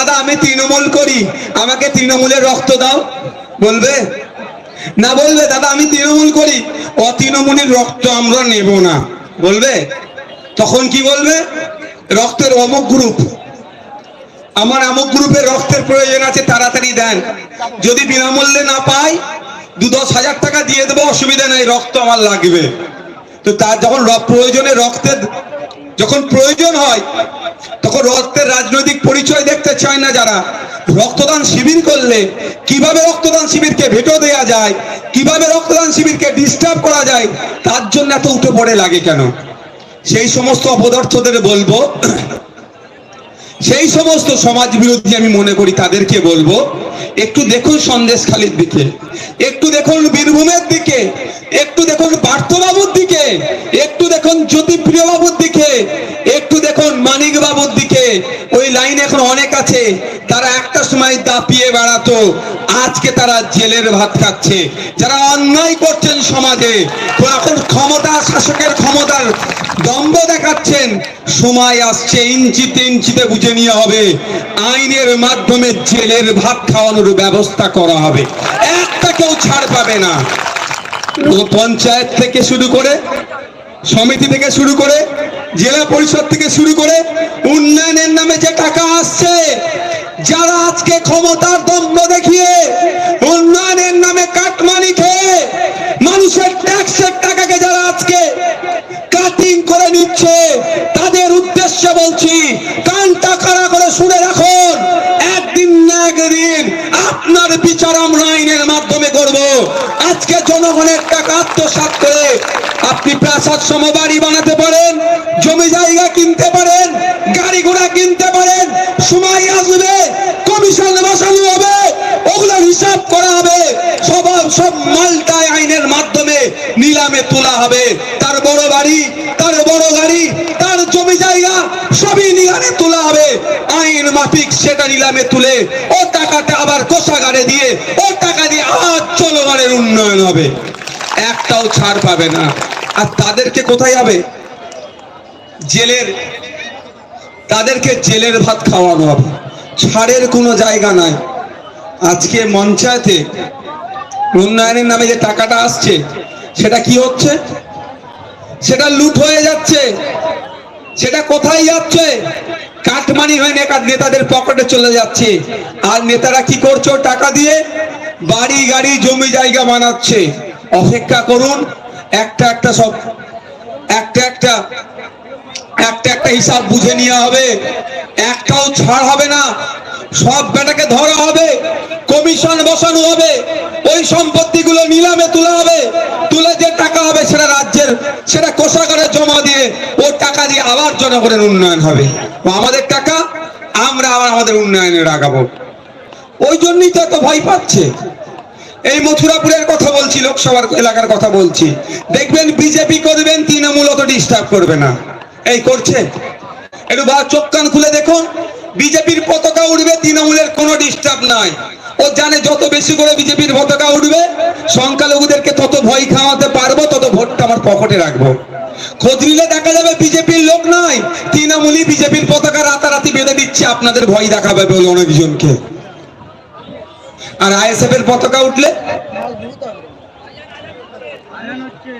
দাদা, আমি তৃণমূল করি। আমাকে তৃণমূলের রক্ত দাও। বলবে? না বলবে, দাদা, আমি তৃণমূল করি। অতৃণমূলের রক্ত আমরা নেব না। বলবে? তখন কি বলবে? রক্তের অমুক গ্রুপ আমার আমুক গ্রুপের রক্তের প্রয়োজন আছে, তাড়াতাড়ি দেন। যদি বিনামূল্যে না পাই, দু দশ হাজার টাকা দিয়ে দেবো, অসুবিধা নাই, রক্ত আমার লাগবে। তো তার যখন প্রয়োজনে রক্তের যখন প্রয়োজন হয়, তখন রক্তের রাজনৈতিক দেখতে চায় না যারা। রক্তদান শিবির করলে কীভাবে রক্তদান শিবিরকে ভেটো দেওয়া যায়, কীভাবে রক্তদান শিবিরকে ডিস্টার্ব করা যায়, তার জন্য এত উঠে পড়ে লাগে কেন? সেই সমস্ত অপদার্থদের বলব, সেই সমস্ত সমাজ বিরোধী আমি মনে করি তাদেরকে বলব, একটু দেখুন সন্দেশখালির দিকে, একটু দেখুন বীরভূমের দিকে একটু দেখুন পার্থবাবুর দিকে একটু দেখুন জ্যোতিপ্রিয় বাবুর দিকে একটু দেখুন মানিক বাবুর দিকে ওই লাইন এখন অনেক আছে। তারা একটা সময় দাপিয়ে বেড়াতো। আজকে তারা জেলের ভাত খাচ্ছে। যারা অন্যায় করছেন সমাজে তো এখন ক্ষমতা শাসকের ক্ষমতার দম্ভ দেখাচ্ছেন। সময় আসছে, ইঞ্চিতে ইঞ্চিতে বুঝে নিয়ে হবে। আইনের মাধ্যমে জেলের ভাত খাওয়ানোর ব্যবস্থা করা হবে। একটা কেউ ছাড় পাবে না। পঞ্চায়েত থেকে শুরু করে, সমিতি থেকে শুরু করে, জেলা পরিষদ থেকে শুরু করে, উন্নয়নের যারা আজকে ক্ষমতার দম্ভ দেখিয়ে উন্নয়নের নামে কাটমানি খেয়ে মানুষের ট্যাক্সের টাকাকে যারা আজকে কাটিং করে নিচ্ছে, তাদের উদ্দেশ্যে বলছি, কানটা খাড়া করে শুনে রাখুন, একদিন না একদিন আপনার বিচার আমরা আইনের মাধ্যমে করব। আজকে জনগণের টাকা আত্মসাৎ করে আপনি প্রাসাদ সম বাড়ি বানাতে পারেন, জমি জায়গা কিনতে পারেন গাড়ি ঘোড়া কিনতে পারেন সময় আসবে কমিশন বসানো হবে ওগুলো হিসাব করা হবে সব সব মালটাই আইনের মাধ্যমে নিলামে তোলা হবে। তার বড় বাড়ি, তার বড় গাড়ি, তার জমি জায়গা সবই নিলামে তোলা হবে। আইন মাফিক সেটা নিলামে তুলে ও টাকাটা আবার কোষাগারে দিয়ে ও টাকা দিয়ে আজ জনগণের উন্নয়ন হবে। একটাও ছাড় পাবে না। আর তাদেরকে কোথায় হবে জেলের, তাদেরকে জেলের ভাত খাওয়ানো হবে। ছাড়ের কোনো জায়গা নাই। আজকে পঞ্চায়েতে উন্নয়নের নামে যে টাকাটা আসছে, সেটা কি হচ্ছে? সেটা লুট হয়ে যাচ্ছে। সেটা কোথায় যাচ্ছে? কাটমানি হয়ে নেতাদের পকেটে চলে যাচ্ছে। আর নেতারা কি করছ? টাকা দিয়ে বাড়ি, গাড়ি, জমি জায়গা বানাচ্ছে। অপেক্ষা করুন, একটা একটা সব, একটা একটা একটা একটা হিসাব বুঝে নেওয়া হবে। একটাও ছাড় হবে না। সব বেটাকে ধরা হবে। কমিশন বসানো হবে, ওই সম্পত্তিগুলো নিলামে তোলা হবে, তুলে যে টাকা হবে সেটা রাজ্যের, সেটা কোষাগারে জমা দিয়ে ও টাকা দিয়ে আবার জনগণের উন্নয়ন হবে। আমাদের টাকা, আমরা আবার আমাদের উন্নয়নে লাগাবো ওই জন্যই তো এত ভয় পাচ্ছে। এই মথুরাপুরের কথা বলছি, লোকসভার এলাকার কথা বলছি। দেখবেন বিজেপি করবেন, তৃণমূল অত ডিস্টার্ব করবে না। এই করছে। একটু বা চোখ কান খুলে দেখুন। বিজেপির পতাকা উঠবে তৃণমূলের কোনো ডিস্টার্ব নাই। ও জানে যত বেশি করে বিজেপির পতাকা উঠবে সংখ্যালঘুদেরকে তত ভয় খাওয়াতে পারব, তত ভোটটা আমার পকেটে রাখব। খোঁজ দেখা যাবে বিজেপির লোক নয় তৃণমূলই বিজেপির পতাকা রাতারাতি বেঁধে দিচ্ছে, আপনাদের ভয় দেখাবে বলে অনেকজনকে। আর আইএসএফ এর পতাকা উঠলে? হচ্ছে